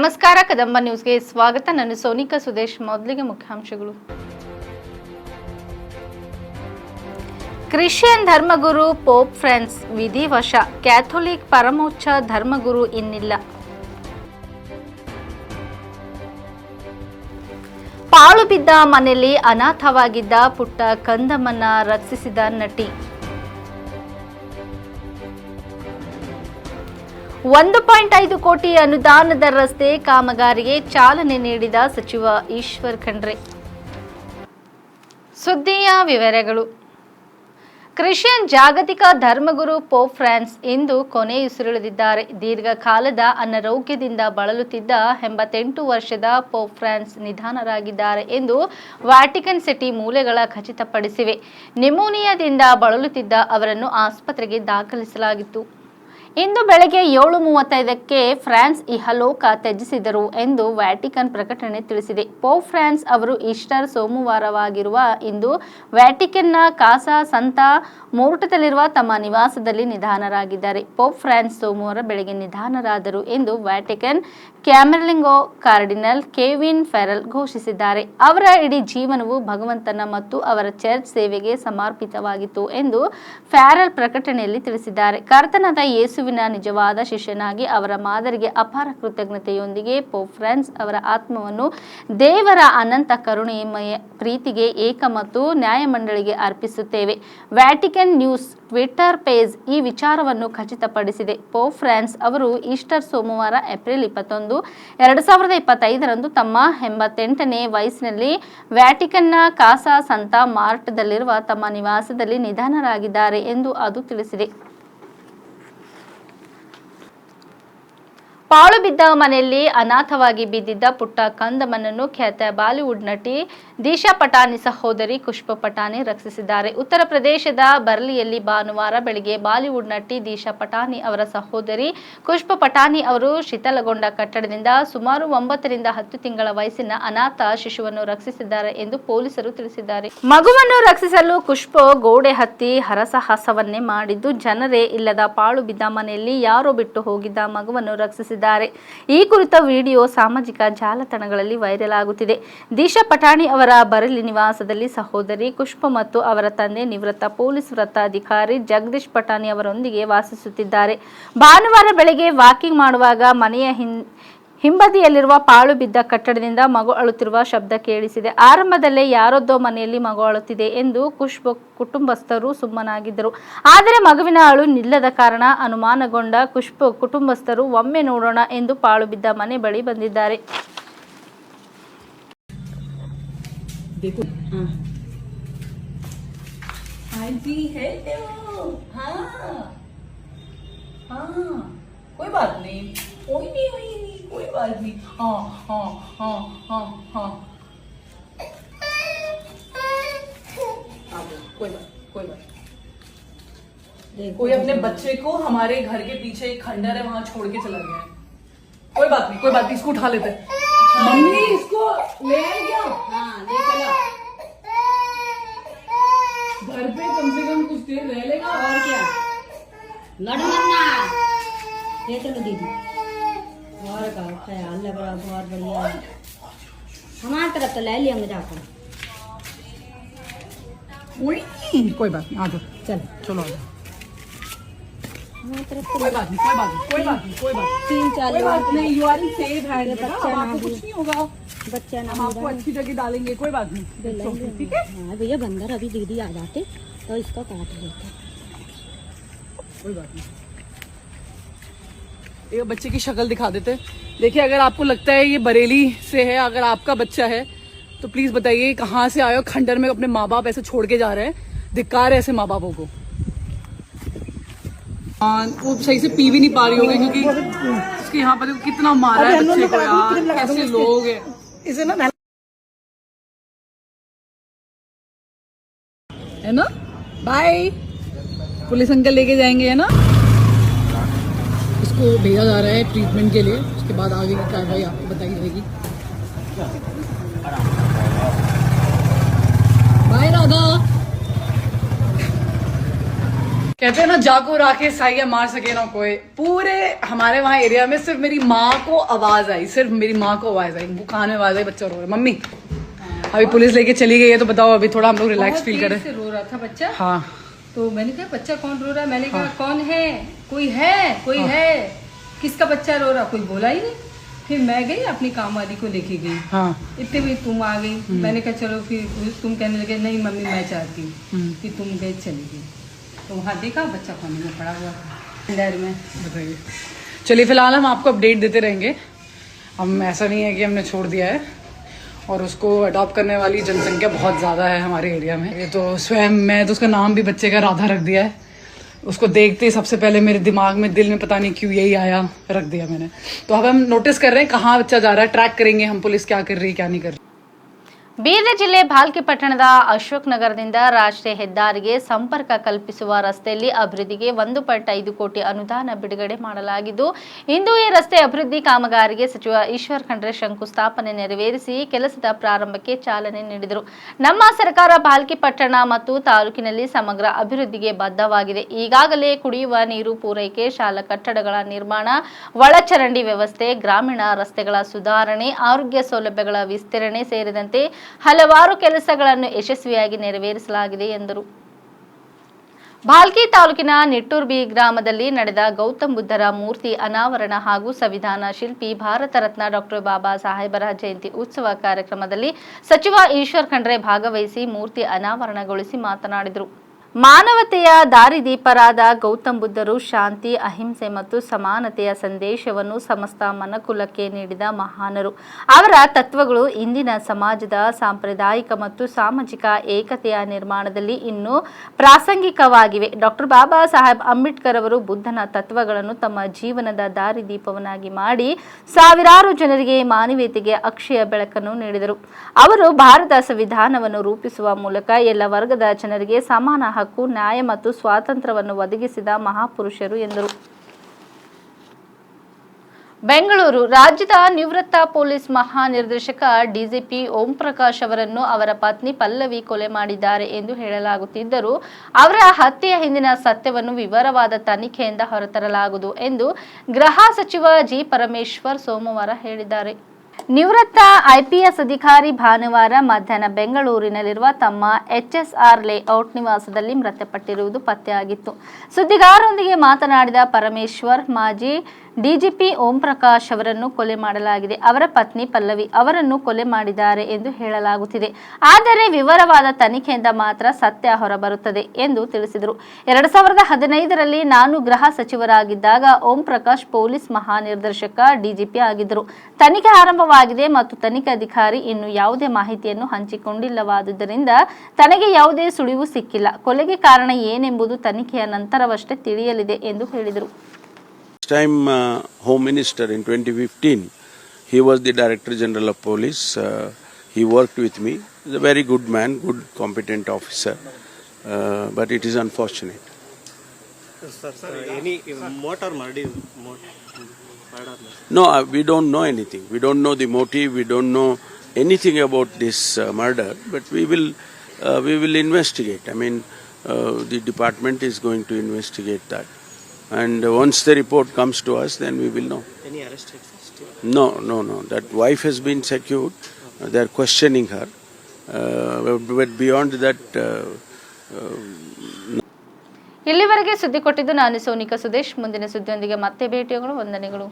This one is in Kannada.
ನಮಸ್ಕಾರ, ಕದಂಬ ನ್ಯೂಸ್ಗೆ ಸ್ವಾಗತ. ನಾನು ಸೋನಿಕಾ ಸುದೇಶ್, ಮೊದಲಿಗೆ ಮುಖ್ಯಾಂಶಗಳು. ಕ್ರಿಶ್ಚಿಯನ್ ಧರ್ಮಗುರು ಪೋಪ್ ಫ್ರಾನ್ಸ್ ವಿಧಿವಶ ಕ್ಯಾಥೋಲಿಕ್ ಪರಮೋಚ್ಚ ಧರ್ಮಗುರು ಇನ್ನಿಲ್ಲ. ಪಾಳು ಬಿದ್ದ ಮನೆಯಲ್ಲಿ ಅನಾಥವಾಗಿದ್ದ ಪುಟ್ಟ ಕಂದಮ್ಮನ ರಕ್ಷಿಸಿದ ನಟಿ. ಒಂದು ಪಾಯಿಂಟ್ ಐದು ಕೋಟಿ ಅನುದಾನದ ರಸ್ತೆ ಕಾಮಗಾರಿಗೆ ಚಾಲನೆ ನೀಡಿದ ಸಚಿವ ಈಶ್ವರ್ ಖಂಡ್ರೆ. ಸುದ್ದಿಯ ವಿವರಗಳು. ಕ್ರಿಶ್ಚಿಯನ್ ಜಾಗತಿಕ ಧರ್ಮಗುರು ಪೋಪ್ ಫ್ರಾನ್ಸ್ ಇಂದು ಕೊನೆಯುಸಿರುಳಿದಿದ್ದಾರೆ ದೀರ್ಘಕಾಲದ ಅನಾರೋಗ್ಯದಿಂದ ಬಳಲುತ್ತಿದ್ದ ಎಂಬತ್ತೆಂಟು ವರ್ಷದ ಪೋಪ್ ಫ್ರಾನ್ಸ್ ನಿಧನರಾಗಿದ್ದಾರೆ ಎಂದು ವ್ಯಾಟಿಕನ್ ಸಿಟಿ ಮೂಲೆಗಳ ಖಚಿತಪಡಿಸಿವೆ. ನ್ಯುಮೋನಿಯಾದಿಂದ ಬಳಲುತ್ತಿದ್ದ ಅವರನ್ನು ಆಸ್ಪತ್ರೆಗೆ ದಾಖಲಿಸಲಾಗಿತ್ತು. ಇಂದು ಬೆಳಗ್ಗೆ ಏಳು ಮೂವತ್ತೈದಕ್ಕೆ ಫ್ರಾನ್ಸ್ ಇಹಲೋಕ ತ್ಯಜಿಸಿದರು ಎಂದು ವ್ಯಾಟಿಕನ್ ಪ್ರಕಟಣೆ ತಿಳಿಸಿದೆ. ಪೋಪ್ ಫ್ರಾನ್ಸ್ ಅವರು ಈಸ್ಟರ್ ಸೋಮವಾರವಾಗಿರುವ ಇಂದು ವ್ಯಾಟಿಕನ್ನ ಕಾಸಾ ಸಂತ ಮೋರ್ಟದಲ್ಲಿರುವ ತಮ್ಮ ನಿವಾಸದಲ್ಲಿ ನಿಧನರಾಗಿದ್ದಾರೆ. ಪೋಪ್ ಫ್ರಾನ್ಸ್ ಸೋಮವಾರ ಬೆಳಗ್ಗೆ ನಿಧನರಾದರು ಎಂದು Vatican camerlengo cardinal Kevin Farrell ಘೋಷಿಸಿದ್ದಾರೆ. ಅವರ ಇಡೀ ಜೀವನವು ಭಗವಂತನ ಮತ್ತು ಅವರ ಚರ್ಚ್ ಸೇವೆಗೆ ಸಮರ್ಪಿತವಾಗಿತ್ತು ಎಂದು ಫ್ಯಾರಲ್ ಪ್ರಕಟಣೆಯಲ್ಲಿ ತಿಳಿಸಿದ್ದಾರೆ. ಕರ್ತನಾದ ಯೇಸುವಿನ ನಿಜವಾದ ಶಿಷ್ಯನಾಗಿ ಅವರ ಮಾದರಿಗೆ ಅಪಾರ ಕೃತಜ್ಞತೆಯೊಂದಿಗೆ ಪೋಪ್ ಫ್ರಾನ್ಸ್ ಅವರ ಆತ್ಮವನ್ನು ದೇವರ ಅನಂತ ಕರುಣೆಮಯ ಪ್ರೀತಿಗೆ ಏಕ ಮತ್ತು ನ್ಯಾಯಮಂಡಳಿಗೆ ಅರ್ಪಿಸುತ್ತೇವೆ. ವ್ಯಾಟಿಕನ್ ನ್ಯೂಸ್ ಟ್ವಿಟರ್ ಪೇಜ್ ಈ ವಿಚಾರವನ್ನು ಖಚಿತಪಡಿಸಿದೆ. ಪೋಪ್ ಫ್ರಾನ್ಸ್ ಅವರು ಈಸ್ಟರ್ ಸೋಮವಾರ ಏಪ್ರಿಲ್ ಇಪ್ಪತ್ತೊಂದು, ಎರಡು ಸಾವಿರದ ಇಪ್ಪತ್ತೈದರಂದು ತಮ್ಮ ಎಂಬತ್ತೆಂಟನೇ ವಯಸ್ಸಿನಲ್ಲಿ ವ್ಯಾಟಿಕನ್ನ ಕಾಸಾ ಸಂತ ಮಾರ್ಟ್ದಲ್ಲಿರುವ ತಮ್ಮ ನಿವಾಸದಲ್ಲಿ ನಿಧನರಾಗಿದ್ದಾರೆ ಎಂದು ಅದು ತಿಳಿಸಿದೆ. ಪಾಳು ಬಿದ್ದ ಮನೆಯಲ್ಲಿ ಅನಾಥವಾಗಿ ಬಿದ್ದಿದ್ದ ಪುಟ್ಟ ಕಂದಮ್ಮನನ್ನು ಖ್ಯಾತ ಬಾಲಿವುಡ್ ನಟಿ ದಿಶಾ ಪಟಾನಿ ಸಹೋದರಿ ಪುಷ್ಪ ಪಟಾನಿ ರಕ್ಷಿಸಿದ್ದಾರೆ. ಉತ್ತರ ಪ್ರದೇಶದ ಬರ್ಲಿಯಲ್ಲಿ ಭಾನುವಾರ ಬೆಳಿಗ್ಗೆ ಬಾಲಿವುಡ್ ನಟಿ ದಿಶಾ ಪಟಾನಿ ಅವರ ಸಹೋದರಿ ಪುಷ್ಪ ಪಟಾನಿ ಅವರು ಶಿಥಲಗೊಂಡ ಕಟ್ಟಡದಿಂದ ಸುಮಾರು ಒಂಬತ್ತರಿಂದ ಹತ್ತು ತಿಂಗಳ ವಯಸ್ಸಿನ ಅನಾಥ ಶಿಶುವನ್ನು ರಕ್ಷಿಸಿದ್ದಾರೆ ಎಂದು ಪೊಲೀಸರು ತಿಳಿಸಿದ್ದಾರೆ. ಮಗುವನ್ನು ರಕ್ಷಿಸಲು ಪುಷ್ಪ ಗೋಡೆ ಹತ್ತಿ ಹರಸಾಹಸವನ್ನೇ ಮಾಡಿದ್ದು, ಜನರೇ ಇಲ್ಲದ ಪಾಳು ಬಿದ್ದ ಮನೆಯಲ್ಲಿ ಯಾರೋ ಬಿಟ್ಟು ಹೋಗಿದ್ದ ಮಗುವನ್ನು ರಕ್ಷಿಸಿದ್ದಾರೆ ಈ ಕುರಿತ ವಿಡಿಯೋ ಸಾಮಾಜಿಕ ಜಾಲತಾಣಗಳಲ್ಲಿ ವೈರಲ್ ಆಗುತ್ತಿದೆ. ದಿಶಾ ಪಠಾಣಿ ಅವರ ಬರಲಿ ನಿವಾಸದಲ್ಲಿ ಸಹೋದರಿ ಪುಷ್ಪ ಮತ್ತು ಅವರ ತಂದೆ ನಿವೃತ್ತ ಪೊಲೀಸ್ ವೃತ್ತಾಧಿಕಾರಿ ಜಗದೀಶ್ ಪಠಾಣಿ ಅವರೊಂದಿಗೆ ವಾಸಿಸುತ್ತಿದ್ದಾರೆ. ಭಾನುವಾರ ಬೆಳಗ್ಗೆ ವಾಕಿಂಗ್ ಮಾಡುವಾಗ ಮನೆಯ ಹಿಂ ಹಿಂಬದಿಯಲ್ಲಿರುವ ಪಾಳು ಬಿದ್ದ ಕಟ್ಟಡದಿಂದ ಮಗು ಅಳುತ್ತಿರುವ ಶಬ್ದ ಕೇಳಿಸಿದೆ ಆರಂಭದಲ್ಲೇ ಯಾರೊದ್ದೋ ಮನೆಯಲ್ಲಿ ಮಗು ಅಳುತ್ತಿದೆ ಎಂದು ಖುಷ್ಬು ಕುಟುಂಬಸ್ಥರು ಸುಮ್ಮನಾಗಿದ್ದರು ಆದರೆ ಮಗುವಿನ ಅಳು ನಿಲ್ಲದ ಕಾರಣ ಅನುಮಾನಗೊಂಡ ಖುಷ್ಬು ಕುಟುಂಬಸ್ಥರು ಒಮ್ಮೆ ನೋಡೋಣ ಎಂದು ಪಾಳು ಬಿದ್ದ ಮನೆ ಬಳಿ ಬಂದಿದ್ದಾರೆ देखो हाँ हाँ जी हेलो हाँ हाँ कोई बात नहीं कोई नहीं कोई नहीं कोई बात नहीं। हाँ हाँ हाँ हाँ हाँ। कोई बात कोई बात। कोई अपने बच्चे को हमारे घर के पीछे एक खंडर है वहाँ छोड़ के चला गया है। कोई बात नहीं कोई बात नहीं इसको उठा लेते हैं। मम्मी इसको ले आए क्या? हाँ ले चलो। घर पे कम से कम कुछ देर रह लेगा और क्या? लड़ मत ना। ले चलो दीदी। और ख्याल लग रहा बहुत बढ़िया है। हमारी तरफ़ तो ले जाकर कोई कोई बात नहीं आ जाओ। चल। चलो आ जाओ। तरफ़ तो कोई बात नहीं कोई बात नहीं कोई बात नहीं कोई बात तीन चार कोई बात नहीं you are in safe hand बच्चा ना कुछ नहीं होगा। बच्चा ना हम आपको अच्छी जगह डालेंगे कोई बात नहीं। ठीक है? हाँ भैया बंदर अभी दीदी आ जाते तो इसका काट देते कोई बात नहीं। ये बच्चे की शक्ल दिखा देते। देखिए अगर आपको लगता है ये बरेली से है अगर आपका बच्चा है तो प्लीज़ बताइए कहाँ से आए हो? खंडर में अपने माँ बाप ऐसे छोड़ के जा रहे हैं। धिक्कार है ऐसे माँ बापों को। हाँ, वो सही से पी भी नहीं पा रही होगी क्योंकि उसके यहाँ पर कितना मारा है बच्चे को यार। कैसे लोग हैं। इसे ना है ना? बाय पुलिस अंकल लेके जाएँगे है ना? इसको भेजा जा रहा है ट्रीटमेंट के लिए। उसके बाद आगे की कार्रवाई आपको बताई जाएगी। बाय राधा। कहते हैं ना जाको राके साइया मार सके ना कोई। पूरे हमारे वहाँ एरिया में सिर्फ़ मेरी माँ को आवाज़ आई सिर्फ़ मेरी माँ को आवाज़ आई। कान में आवाज़ आई बच्चा रो रहा। है मम्मी अभी पुलिस लेके चली गई है तो बताओ अभी थोड़ा हम लोग रिलैक्स फील करें। रो रहा था बच्चा। हाँ। तो मैंने कहा बच्चा कौन रो रहा है? मैंने कहा कौन है? कोई है? कोई है। किसका बच्चा रो रहा? कोई बोला ही नहीं। फिर मैं गई अपनी काम वाली को लेके गई। हाँ। इतने में तुम आ गई। मैंने कहा चलो फिर तुम कहने लगे नहीं मम्मी मैं चाहती हूँ फिर तुम गए चली गई। तो वहाँ देखा बच्चा कोने में पड़ा हुआ डर में। बताइए चलिए फ़िलहाल हम आपको अपडेट देते रहेंगे। हम ऐसा नहीं है कि हमने छोड़ दिया है। और उसको अडॉप्ट करने वाली जनसंख्या बहुत ज़्यादा है हमारे एरिया में। ये तो स्वयं, मैं तो उसका नाम भी बच्चे का राधा रख दिया है। उसको देखते ही सबसे पहले मेरे दिमाग में, दिल में पता नहीं क्यों यही आया, रख दिया मैंने। तो अब हम नोटिस कर रहे हैं कहाँ बच्चा जा रहा है ट्रैक करेंगे हम पुलिस क्या कर रही है क्या नहीं कर रही। ಬೀದರ್ ಜಿಲ್ಲೆ ಭಾಲ್ಕಿ ಪಟ್ಟಣದ ಅಶೋಕ್ ನಗರದಿಂದ ರಾಷ್ಟ್ರೀಯ ಹೆದ್ದಾರಿಗೆ ಸಂಪರ್ಕ ಕಲ್ಪಿಸುವ ರಸ್ತೆಯಲ್ಲಿ ಅಭಿವೃದ್ಧಿಗೆ ಒಂದು ಪಾಯಿಂಟ್ ಐದು ಕೋಟಿ ಅನುದಾನ ಬಿಡುಗಡೆ ಮಾಡಲಾಗಿದ್ದು, ಇಂದು ಈ ರಸ್ತೆ ಅಭಿವೃದ್ಧಿ ಕಾಮಗಾರಿಗೆ ಸಚಿವ ಈಶ್ವರ್ ಖಂಡ್ರೆ ಶಂಕುಸ್ಥಾಪನೆ ನೆರವೇರಿಸಿ ಕೆಲಸದ ಪ್ರಾರಂಭಕ್ಕೆ ಚಾಲನೆ ನೀಡಿದರು. ನಮ್ಮ ಸರ್ಕಾರ ಭಾಲ್ಕಿ ಪಟ್ಟಣ ಮತ್ತು ತಾಲೂಕಿನಲ್ಲಿ ಸಮಗ್ರ ಅಭಿವೃದ್ಧಿಗೆ ಬದ್ಧವಾಗಿದೆ. ಈಗಾಗಲೇ ಕುಡಿಯುವ ನೀರು ಪೂರೈಕೆ, ಶಾಲಾ ಕಟ್ಟಡಗಳ ನಿರ್ಮಾಣ, ಒಳಚರಂಡಿ ವ್ಯವಸ್ಥೆ, ಗ್ರಾಮೀಣ ರಸ್ತೆಗಳ ಸುಧಾರಣೆ, ಆರೋಗ್ಯ ಸೌಲಭ್ಯಗಳ ವಿಸ್ತರಣೆ ಸೇರಿದಂತೆ ಹಲವಾರು ಕೆಲಸಗಳನ್ನು ಯಶಸ್ವಿಯಾಗಿ ನೆರವೇರಿಸಲಾಗಿದೆ ಎಂದರು. ಭಾಲ್ಕಿ ತಾಲೂಕಿನ ನಿಟ್ಟೂರ್ಬಿ ಗ್ರಾಮದಲ್ಲಿ ನಡೆದ ಗೌತಮ್ ಬುದ್ಧರ ಮೂರ್ತಿ ಅನಾವರಣ ಹಾಗೂ ಸಂವಿಧಾನ ಶಿಲ್ಪಿ ಭಾರತ ರತ್ನ ಡಾಕ್ಟರ್ ಬಾಬಾ ಸಾಹೇಬರ ಜಯಂತಿ ಉತ್ಸವ ಕಾರ್ಯಕ್ರಮದಲ್ಲಿ ಸಚಿವ ಈಶ್ವರ್ ಖಂಡ್ರೆ ಭಾಗವಹಿಸಿ ಮೂರ್ತಿ ಅನಾವರಣಗೊಳಿಸಿ ಮಾತನಾಡಿದರು. ಮಾನವತೆಯ ದಾರಿದೀಪರಾದ ಗೌತಮ್ ಬುದ್ಧರು ಶಾಂತಿ, ಅಹಿಂಸೆ ಮತ್ತು ಸಮಾನತೆಯ ಸಂದೇಶವನ್ನು ಸಮಸ್ತ ಮನಕುಲಕ್ಕೆ ನೀಡಿದ ಮಹಾನರು. ಅವರ ತತ್ವಗಳು ಇಂದಿನ ಸಮಾಜದ ಸಾಂಪ್ರದಾಯಿಕ ಮತ್ತು ಸಾಮಾಜಿಕ ಏಕತೆಯ ನಿರ್ಮಾಣದಲ್ಲಿ ಇನ್ನೂ ಪ್ರಾಸಂಗಿಕವಾಗಿವೆ. ಡಾಕ್ಟರ್ ಬಾಬಾ ಸಾಹೇಬ್ ಅಂಬೇಡ್ಕರ್ ಅವರು ಬುದ್ಧನ ತತ್ವಗಳನ್ನು ತಮ್ಮ ಜೀವನದ ದಾರಿದೀಪವನ್ನಾಗಿ ಮಾಡಿ ಸಾವಿರಾರು ಜನರಿಗೆ ಮಾನವೀಯತೆಗೆ ಅಕ್ಷಯ ಬೆಳಕನ್ನು ನೀಡಿದರು. ಅವರು ಭಾರತ ಸಂವಿಧಾನವನ್ನು ರೂಪಿಸುವ ಮೂಲಕ ಎಲ್ಲ ವರ್ಗದ ಜನರಿಗೆ ಸಮಾನ ಹಕ್ಕು, ನ್ಯಾಯ ಮತ್ತು ಸ್ವಾತಂತ್ರ್ಯವನ್ನು ಒದಗಿಸಿದ ಮಹಾಪುರುಷರು ಎಂದರು. ಬೆಂಗಳೂರು ರಾಜ್ಯದ ನಿವೃತ್ತ ಪೊಲೀಸ್ ಮಹಾನಿರ್ದೇಶಕ ಡಿಜಿಪಿ ಓಂ ಪ್ರಕಾಶ್ ಅವರನ್ನು ಅವರ ಪತ್ನಿ ಪಲ್ಲವಿ ಕೊಲೆ ಮಾಡಿದ್ದಾರೆ ಎಂದು ಹೇಳಲಾಗುತ್ತಿದ್ದರೂ, ಅವರ ಹತ್ಯೆಯ ಹಿಂದಿನ ಸತ್ಯವನ್ನು ವಿವರವಾದ ತನಿಖೆಯಿಂದ ಹೊರತರಲಾಗುವುದು ಎಂದು ಗೃಹ ಸಚಿವ ಜಿ ಪರಮೇಶ್ವರ್ ಸೋಮವಾರ ಹೇಳಿದ್ದಾರೆ. ನಿವೃತ್ತ ಐಪಿಎಸ್ ಅಧಿಕಾರಿ ಭಾನುವಾರ ಮಧ್ಯಾಹ್ನ ಬೆಂಗಳೂರಿನಲ್ಲಿರುವ ತಮ್ಮ ಎಚ್ಎಸ್ಆರ್ ಲೇಔಟ್ ನಿವಾಸದಲ್ಲಿ ಮೃತಪಟ್ಟಿರುವುದು ಪತ್ತೆಯಾಗಿತ್ತು. ಸುದ್ದಿಗಾರರೊಂದಿಗೆ ಮಾತನಾಡಿದ ಪರಮೇಶ್ವರ್, ಮಾಜಿ ಡಿಜಿಪಿ ಓಂ ಪ್ರಕಾಶ್ ಅವರನ್ನು ಕೊಲೆ ಮಾಡಲಾಗಿದೆ. ಅವರ ಪತ್ನಿ ಪಲ್ಲವಿ ಅವರನ್ನು ಕೊಲೆ ಮಾಡಿದ್ದಾರೆ ಎಂದು ಹೇಳಲಾಗುತ್ತಿದೆ. ಆದರೆ ವಿವರವಾದ ತನಿಖೆಯಿಂದ ಮಾತ್ರ ಸತ್ಯ ಹೊರಬರುತ್ತದೆ ಎಂದು ತಿಳಿಸಿದರು. ಎರಡ್ ಸಾವಿರದ ಹದಿನೈದರಲ್ಲಿ ನಾನು ಗೃಹ ಸಚಿವರಾಗಿದ್ದಾಗ ಓಂ ಪ್ರಕಾಶ್ ಪೊಲೀಸ್ ಮಹಾನಿರ್ದೇಶಕ, ಡಿಜಿಪಿ ಆಗಿದ್ದರು. ತನಿಖೆ ಆರಂಭವಾಗಿದೆ ಮತ್ತು ತನಿಖೆ ಅಧಿಕಾರಿ ಇನ್ನು ಯಾವುದೇ ಮಾಹಿತಿಯನ್ನು ಹಂಚಿಕೊಂಡಿಲ್ಲವಾದುದರಿಂದ ತನಗೆ ಯಾವುದೇ ಸುಳಿವು ಸಿಕ್ಕಿಲ್ಲ. ಕೊಲೆಗೆ ಕಾರಣ ಏನೆಂಬುದು ತನಿಖೆಯ ನಂತರವಷ್ಟೇ ತಿಳಿಯಲಿದೆ ಎಂದು ಹೇಳಿದರು. Time uh, Home Minister in 2015. He was the Director General of Police. Uh, he worked with me. He's a very good man, good, competent officer. Uh, but it is unfortunate. Sir, sir, any motor motive, murder? No, uh, we don't know anything. We don't know the motive. We don't know anything about this uh, murder. But we will, uh, we will investigate. I mean, uh, the department is going to investigate that. And once the report comes to us, then we will know. Any arrested first? No, no, no. That wife has been secured. Uh, they are questioning her. Uh, but- beyond that, uh, ಇಲ್ಲಿವರೆಗೆ ಸುದ್ದಿ ಕೊಟ್ಟಿದ್ದು ನಾನು ಸೋನಿಕಾ ಸುದೇಶ್ ಮುಂದಿನ ಸುದ್ದಿಯೊಂದಿಗೆ ಮತ್ತೆ ಭೇಟಿಯಾಗೋಣ ವಂದನೆಗಳು